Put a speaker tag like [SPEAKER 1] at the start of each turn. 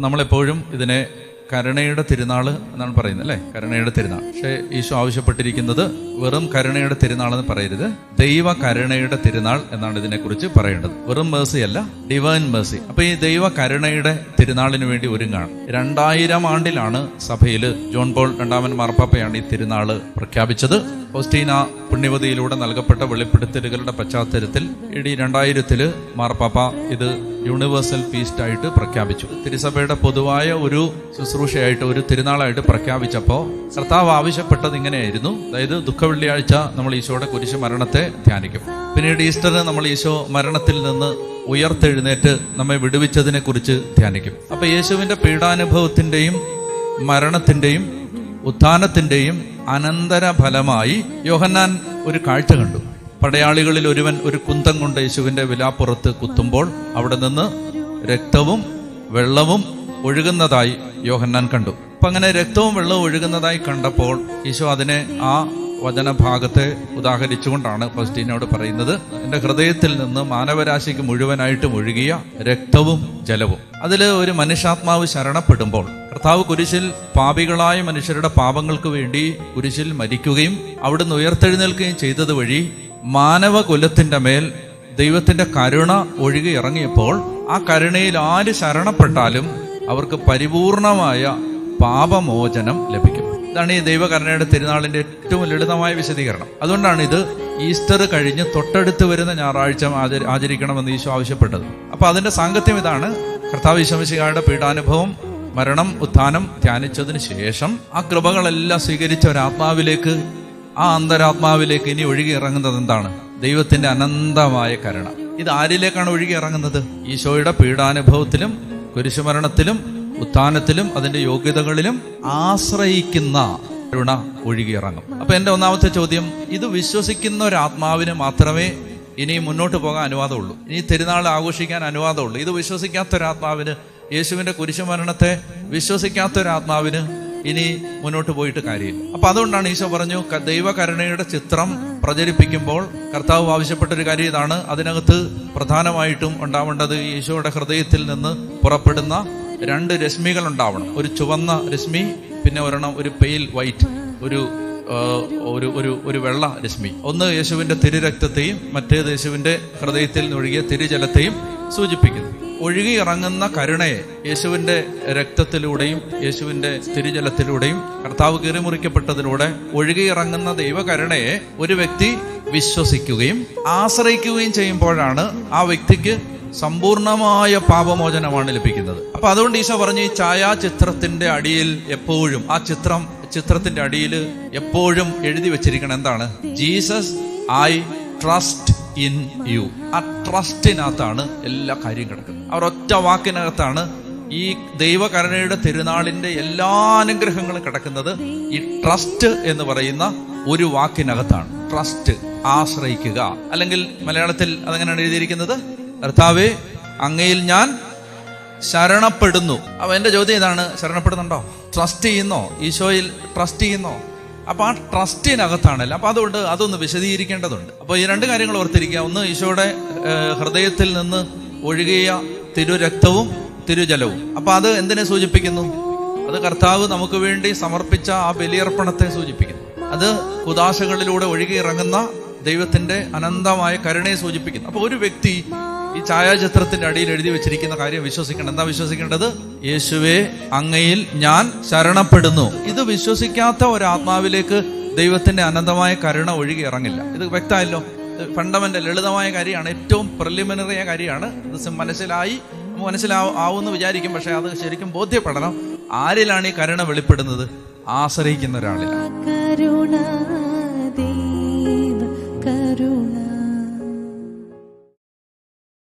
[SPEAKER 1] അപ്പം നമ്മളെപ്പോഴും ഇതിനെ കരുണയുടെ തിരുനാൾ എന്നാണ് പറയുന്നത് അല്ലേ? കരുണയുടെ തിരുനാൾ. പക്ഷേ ഈശോ ആവശ്യപ്പെട്ടിരിക്കുന്നത് വെറും കരുണയുടെ തിരുനാൾ എന്ന് പറയരുത്. ദൈവ കരുണയുടെ തിരുനാൾ എന്നാണ് ഇതിനെക്കുറിച്ച് പറയേണ്ടത്. വെറും മേഴ്സി അല്ല ഡിവൈൻ മേഴ്സി അപ്പൊ ഈ ദൈവ കരുണയുടെ തിരുനാളിന് വേണ്ടി ഒരുങ്ങാണ്. രണ്ടായിരം ആണ്ടിലാണ് സഭയിൽ ജോൺ പോൾ രണ്ടാമൻ മാർപ്പാപ്പയാണ് ഈ തിരുനാൾ പ്രഖ്യാപിച്ചത്. ഓസ്റ്റീന പുണ്യവതിയിലൂടെ നൽകപ്പെട്ട വെളിപ്പെടുത്തലുകളുടെ പശ്ചാത്തലത്തിൽ ഇടി രണ്ടായിരത്തിൽ മാർപ്പാപ്പ ഇത് യൂണിവേഴ്സൽ ഫീസ്റ്റ് ആയിട്ട് പ്രഖ്യാപിച്ചു. തിരുസഭയുടെ പൊതുവായ ഒരു ശുശ്രൂഷയായിട്ട് ഒരു തിരുനാളായിട്ട് പ്രഖ്യാപിച്ചപ്പോൾ കർത്താവ് ആവശ്യപ്പെട്ടത് ഇങ്ങനെയായിരുന്നു. അതായത് ദുഃഖവെള്ളിയാഴ്ച നമ്മൾ ഈശോയുടെ കുരിശ് മരണത്തെ ധ്യാനിക്കും. പിന്നീട് ഈസ്റ്ററിന് നമ്മൾ ഈശോ മരണത്തിൽ നിന്ന് ഉയർത്തെഴുന്നേറ്റ് നമ്മെ വിടുവിച്ചതിനെ കുറിച്ച് ധ്യാനിക്കും. അപ്പൊ യേശുവിന്റെ പീഡാനുഭവത്തിന്റെയും മരണത്തിന്റെയും ഉത്ഥാനത്തിന്റെയും അനന്തര ഫലമായി യോഹന്നാൻ ഒരു കാഴ്ച കണ്ടു. പടയാളികളിൽ ഒരുവൻ ഒരു കുന്തം കൊണ്ട് യേശുവിന്റെ വിലാപ്പുറത്ത് കുത്തുമ്പോൾ അവിടെ നിന്ന് രക്തവും വെള്ളവും ഒഴുകുന്നതായി യോഹന്നാൻ കണ്ടു. അപ്പം അങ്ങനെ രക്തവും വെള്ളവും ഒഴുകുന്നതായി കണ്ടപ്പോൾ യേശു അതിനെ ആ വചനഭാഗത്തെ ഉദാഹരിച്ചുകൊണ്ടാണ് ഫസ്റ്റീനോട് പറയുന്നത്. എന്റെ ഹൃദയത്തിൽ നിന്ന് മാനവരാശിക്ക് മുഴുവനായിട്ടും ഒഴുകിയ രക്തവും ജലവും. അതിൽ ഒരു മനുഷ്യാത്മാവ് ശരണപ്പെടുമ്പോൾ കർത്താവ് കുരിശിൽ പാപികളായ മനുഷ്യരുടെ പാപങ്ങൾക്ക് വേണ്ടി കുരിശിൽ മരിക്കുകയും അവിടുന്ന് ഉയർത്തെഴുന്നേൽക്കുകയും ചെയ്തത് വഴി മാനവകുലത്തിന്റെ മേൽ ദൈവത്തിന്റെ കരുണ ഒഴുകി ഇറങ്ങിയപ്പോൾ ആ കരുണയിൽ ആര് ശരണപ്പെട്ടാലും അവർക്ക് പരിപൂർണമായ പാപമോചനം ലഭിക്കും. ഇതാണ് ഈ ദൈവകരുണയുടെ തിരുനാളിന്റെ ഏറ്റവും ലളിതമായ വിശദീകരണം. അതുകൊണ്ടാണ് ഇത് ഈസ്റ്റർ കഴിഞ്ഞ് തൊട്ടടുത്ത് വരുന്ന ഞായറാഴ്ച ആചരി- ആചരിക്കണമെന്ന് ഈശോ ആവശ്യപ്പെട്ടത്. അപ്പൊ അതിന്റെ സാങ്കത്യം ഇതാണ്. കർത്താവ് ഈശോമിശിഹായുടെ പീഡാനുഭവം മരണം ഉത്ഥാനം ധ്യാനിച്ചതിന് ശേഷം ആ കൃപകളെല്ലാം സ്വീകരിച്ച ഒരു ആത്മാവിലേക്ക് ആ അന്തരാത്മാവിലേക്ക് ഇനി ഒഴുകി ഇറങ്ങുന്നത് എന്താണ്? ദൈവത്തിന്റെ അനന്തമായ കരണം. ഇത് ആരിലേക്കാണ് ഒഴുകി ഇറങ്ങുന്നത്? ഈശോയുടെ പീഡാനുഭവത്തിലും കുരിശുമരണത്തിലും ഉത്ഥാനത്തിലും അതിന്റെ യോഗ്യതകളിലും ആശ്രയിക്കുന്ന കരുണ ഒഴുകിയിറങ്ങും. അപ്പൊ എന്റെ ഒന്നാമത്തെ ചോദ്യം ഇത് വിശ്വസിക്കുന്ന ഒരു ആത്മാവിന് മാത്രമേ ഇനി മുന്നോട്ട് പോകാൻ അനുവാദമുള്ളൂ. ഇനി തിരുനാൾ ആഘോഷിക്കാൻ അനുവാദമുള്ളൂ. ഇത് വിശ്വസിക്കാത്ത ഒരു ആത്മാവിന് യേശുവിന്റെ കുരിശുമരണത്തെ വിശ്വസിക്കാത്ത ഒരു ഇനി മുന്നോട്ട് പോയിട്ട് കാര്യമില്ല. അപ്പൊ അതുകൊണ്ടാണ് ഈശോ പറഞ്ഞു ദൈവകരുണയുടെ ചിത്രം പ്രചരിപ്പിക്കുമ്പോൾ കർത്താവ് ആവശ്യപ്പെട്ട ഒരു കാര്യം ഇതാണ്. അതിനകത്ത് പ്രധാനമായിട്ടും ഉണ്ടാവേണ്ടത് ഈശോയുടെ ഹൃദയത്തിൽ നിന്ന് പുറപ്പെടുന്ന രണ്ട് രശ്മികൾ ഉണ്ടാവണം. ഒരു ചുവന്ന രശ്മി പിന്നെ ഒരെണ്ണം ഒരു പെയിൽ വൈറ്റ് ഒരു ഒരു ഒരു ഒരു വെള്ള രശ്മി. ഒന്ന് യേശുവിന്റെ തിരുരക്തത്തെയും മറ്റേത് യേശുവിന്റെ ഹൃദയത്തിൽ നിന്നൊഴുകിയ തിരുജലത്തെയും സൂചിപ്പിക്കുന്നു. ഒഴുകി ഇറങ്ങുന്ന കരുണയെ യേശുവിന്റെ രക്തത്തിലൂടെയും യേശുവിന്റെ തിരുജലത്തിലൂടെയും കർത്താവ് കീറിമുറിക്കപ്പെട്ടതിലൂടെ ഒഴുകി ഇറങ്ങുന്ന ദൈവകരുണയെ ഒരു വ്യക്തി വിശ്വസിക്കുകയും ആശ്രയിക്കുകയും ചെയ്യുമ്പോഴാണ് ആ വ്യക്തിക്ക് സമ്പൂർണമായ പാപമോചനമാണ് ലഭിക്കുന്നത്. അപ്പൊ അതുകൊണ്ട് ഈശോ പറഞ്ഞു ഈ ഛായാചിത്രത്തിന്റെ അടിയിൽ എപ്പോഴും ആ ചിത്രം ചിത്രത്തിന്റെ അടിയിൽ എപ്പോഴും എഴുതി വെച്ചിരിക്കണം എന്താണ്? Jesus I trust in you. ആ ട്രസ്റ്റിനകത്താണ് എല്ലാ കാര്യം കിടക്കുന്നത്. അവർ ഒറ്റ വാക്കിനകത്താണ് ഈ ദൈവകരുണയുടെ തിരുനാളിന്റെ എല്ലാ അനുഗ്രഹങ്ങളും കിടക്കുന്നത്. ഈ ട്രസ്റ്റ് എന്ന് പറയുന്ന ഒരു വാക്കിനകത്താണ്. ട്രസ്റ്റ് ആശ്രയിക്കുക. അല്ലെങ്കിൽ മലയാളത്തിൽ അതെങ്ങനെയാണ് എഴുതിയിരിക്കുന്നത്? കർത്താവെ അങ്ങയിൽ ഞാൻ ശരണപ്പെടുന്നു. അപ്പൊ എന്റെ ചോദ്യം ഇതാണ് ശരണപ്പെടുന്നുണ്ടോ? ട്രസ്റ്റ് ചെയ്യുന്നോ? ഈശോയിൽ ട്രസ്റ്റ് ചെയ്യുന്നോ? അപ്പൊ ആ ട്രസ്റ്റിനകത്താണല്ലോ അപ്പൊ അതുകൊണ്ട് അതൊന്ന് വിശദീകരിക്കേണ്ടതുണ്ട്. അപ്പൊ ഈ രണ്ട് കാര്യങ്ങൾ ഓർത്തിരിക്കുക. ഒന്ന് ഈശോയുടെ ഹൃദയത്തിൽ നിന്ന് ഒഴുകിയ തിരുരക്തവും തിരുജലവും. അപ്പൊ അത് എന്തിനെ സൂചിപ്പിക്കുന്നു? അത് കർത്താവ് നമുക്ക് വേണ്ടി സമർപ്പിച്ച ആ ബലിയർപ്പണത്തെ സൂചിപ്പിക്കുന്നു. അത് കുദാശകളിലൂടെ ഒഴുകി ഇറങ്ങുന്ന ദൈവത്തിന്റെ അനന്തമായ കരുണയെ സൂചിപ്പിക്കുന്നു. അപ്പൊ ഒരു വ്യക്തി ഈ ഛായാചിത്രത്തിന്റെ അടിയിൽ എഴുതി വെച്ചിരിക്കുന്ന കാര്യം വിശ്വസിക്കണം. എന്താ വിശ്വസിക്കേണ്ടത്? യേശുവെ അങ്ങയിൽ ഞാൻ ശരണപ്പെടുന്നു. ഇത് വിശ്വസിക്കാത്ത ഒരു ആത്മാവിലേക്ക് ദൈവത്തിന്റെ അനന്തമായ കരുണ ഒഴുകി ഇറങ്ങില്ല. ഇത് വ്യക്തമല്ലോ ഫണ്ടമെന്റൽ ലളിതമായ കാര്യമാണ്. ഏറ്റവും പ്രിലിമിനറി കാര്യമാണ്. ഇത് മനസ്സിലായി മനസ്സിലാവുമെന്ന് വിചാരിക്കും. പക്ഷെ അത് ശരിക്കും ബോധ്യപ്പെടണം. ആരിലാണ് ഈ കരുണ വെളിപ്പെടുന്നത്? ആശ്രയിക്കുന്ന ഒരാളിലാണ്.